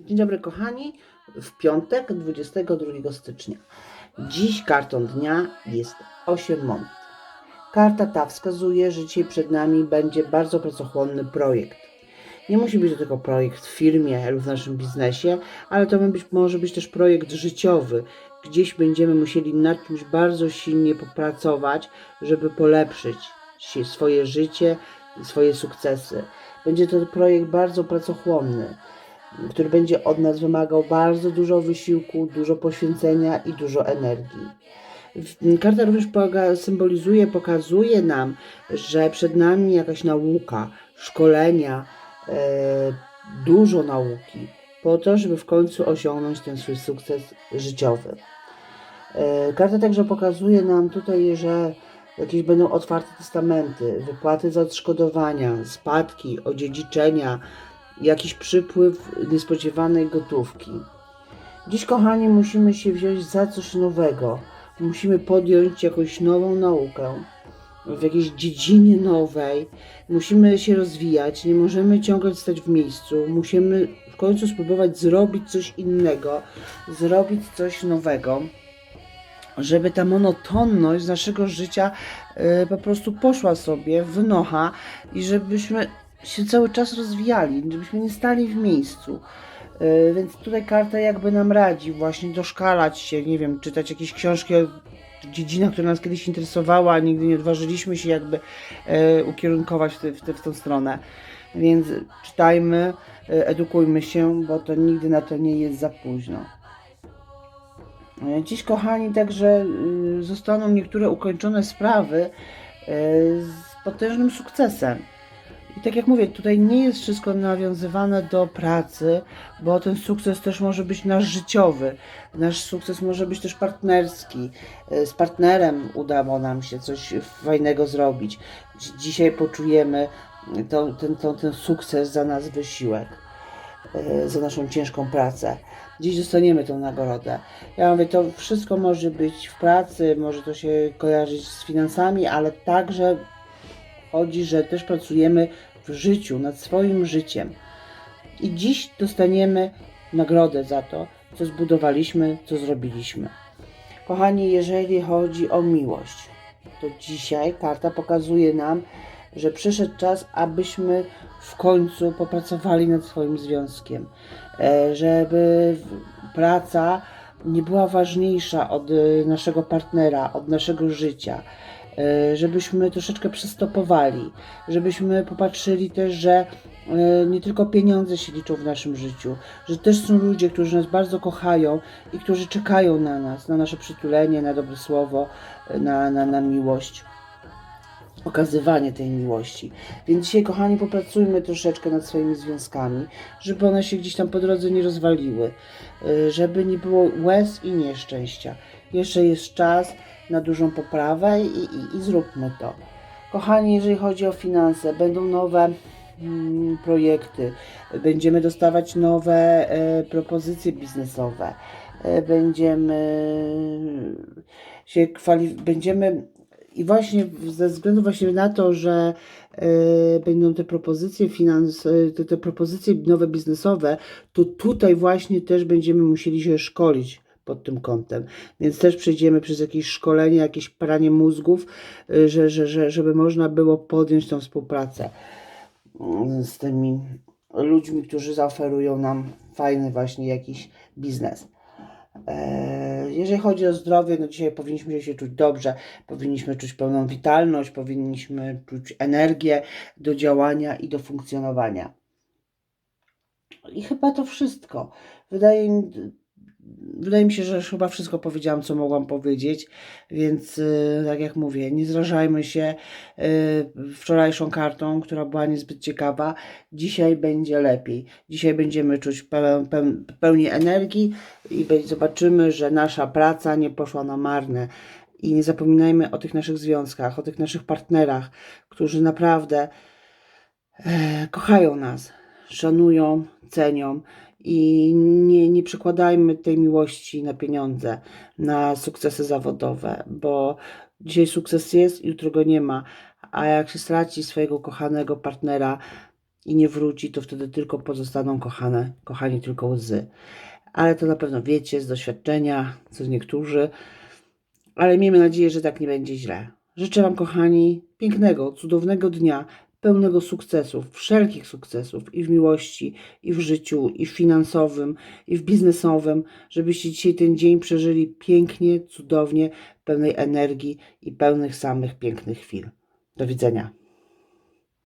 Dzień dobry kochani, w piątek 22 stycznia. Dziś kartą dnia jest 8 mont. Karta ta wskazuje, że dzisiaj przed nami będzie bardzo pracochłonny projekt. Nie musi być to tylko projekt w firmie lub w naszym biznesie, ale to może być też projekt życiowy. Gdzieś będziemy musieli nad czymś bardzo silnie popracować, żeby polepszyć swoje życie, swoje sukcesy. Będzie to projekt bardzo pracochłonny który będzie od nas wymagał bardzo dużo wysiłku, dużo poświęcenia i dużo energii. Karta również symbolizuje, pokazuje nam, że przed nami jakaś nauka, szkolenia, e, dużo nauki, po to, żeby w końcu osiągnąć ten swój sukces życiowy. E, Karta także pokazuje nam tutaj, że jakieś będą otwarte testamenty, wypłaty za odszkodowania, spadki, odziedziczenia, jakiś przypływ niespodziewanej gotówki. Dziś, kochani, musimy się wziąć za coś nowego. Musimy podjąć jakąś nową naukę w jakiejś dziedzinie nowej. Musimy się rozwijać, nie możemy ciągle stać w miejscu. Musimy w końcu spróbować zrobić coś innego, zrobić coś nowego, żeby ta monotonność naszego życia y, po prostu poszła sobie, wynocha i żebyśmy się cały czas rozwijali, żebyśmy nie stali w miejscu. Y, Więc tutaj karta jakby nam radzi właśnie doszkalać się, nie wiem, czytać jakieś książki o dziedzinach, która nas kiedyś interesowała, a nigdy nie odważyliśmy się jakby e, ukierunkować w, te, w, te, w tą stronę. Więc czytajmy, e, edukujmy się, bo to nigdy na to nie jest za późno. E, Dziś, kochani, także zostaną niektóre ukończone sprawy e, z potężnym sukcesem. I tak jak mówię, tutaj nie jest wszystko nawiązywane do pracy, bo ten sukces też może być nasz życiowy. Nasz sukces może być też partnerski. E, Z partnerem udało nam się coś fajnego zrobić. Dzi- Dzisiaj poczujemy to, ten, to, ten sukces za nas wysiłek, e, za naszą ciężką pracę. Dziś dostaniemy tą nagrodę. Ja mówię, to wszystko może być w pracy, może to się kojarzyć z finansami, ale także chodzi, że też pracujemy w życiu, nad swoim życiem. I dziś dostaniemy nagrodę za to, co zbudowaliśmy, co zrobiliśmy. Kochani, jeżeli chodzi o miłość, to dzisiaj karta pokazuje nam, że przyszedł czas, abyśmy w końcu popracowali nad swoim związkiem. E, Żeby praca nie była ważniejsza od e, naszego partnera, od naszego życia. E, Żebyśmy troszeczkę przystopowali, żebyśmy popatrzyli też, że e, nie tylko pieniądze się liczą w naszym życiu, że też są ludzie, którzy nas bardzo kochają i którzy czekają na nas, na nasze przytulenie, na dobre słowo, e, na, na, na miłość okazywanie tej miłości. Więc dzisiaj, kochani, popracujmy troszeczkę nad swoimi związkami, żeby one się gdzieś tam po drodze nie rozwaliły, y, żeby nie było łez i nieszczęścia. Jeszcze jest czas na dużą poprawę i, i, i zróbmy to. Kochani, jeżeli chodzi o finanse, będą nowe mm, projekty, będziemy dostawać nowe e, propozycje biznesowe, e, będziemy się kwali- będziemy i właśnie ze względu właśnie na to, że e, będą te propozycje finans, e, te, te propozycje nowe biznesowe, to tutaj właśnie też będziemy musieli się szkolić pod tym kątem. Więc też przejdziemy przez jakieś szkolenie, jakieś pranie mózgów, e, że, że, że, żeby można było podjąć tą współpracę mm, z tymi ludźmi, którzy zaoferują nam fajny właśnie jakiś biznes. E, Jeżeli chodzi o zdrowie, no dzisiaj powinniśmy się czuć dobrze, powinniśmy czuć pełną witalność, powinniśmy czuć energię do działania i do funkcjonowania. I chyba to wszystko. Wydaje mi, wydaje mi się, że chyba wszystko powiedziałam, co mogłam powiedzieć, więc y, tak jak mówię, nie zrażajmy się y, wczorajszą kartą, która była niezbyt ciekawa. Dzisiaj będzie lepiej. Dzisiaj będziemy czuć peł, peł, pełni energii i zobaczymy, że nasza praca nie poszła na marne. I nie zapominajmy o tych naszych związkach, o tych naszych partnerach, którzy naprawdę e, kochają nas, szanują, cenią i nie, nie przykładajmy tej miłości na pieniądze, na sukcesy zawodowe, bo dzisiaj sukces jest, jutro go nie ma, a jak się straci swojego kochanego partnera, i nie wróci, to wtedy tylko pozostaną kochane, kochani tylko łzy. Ale to na pewno wiecie z doświadczenia, co niektórzy, ale miejmy nadzieję, że tak nie będzie źle. Życzę Wam, kochani, pięknego, cudownego dnia, pełnego sukcesów, wszelkich sukcesów i w miłości, i w życiu, i w finansowym, i w biznesowym, żebyście dzisiaj ten dzień przeżyli pięknie, cudownie, pełnej energii i pełnych samych pięknych chwil. Do widzenia.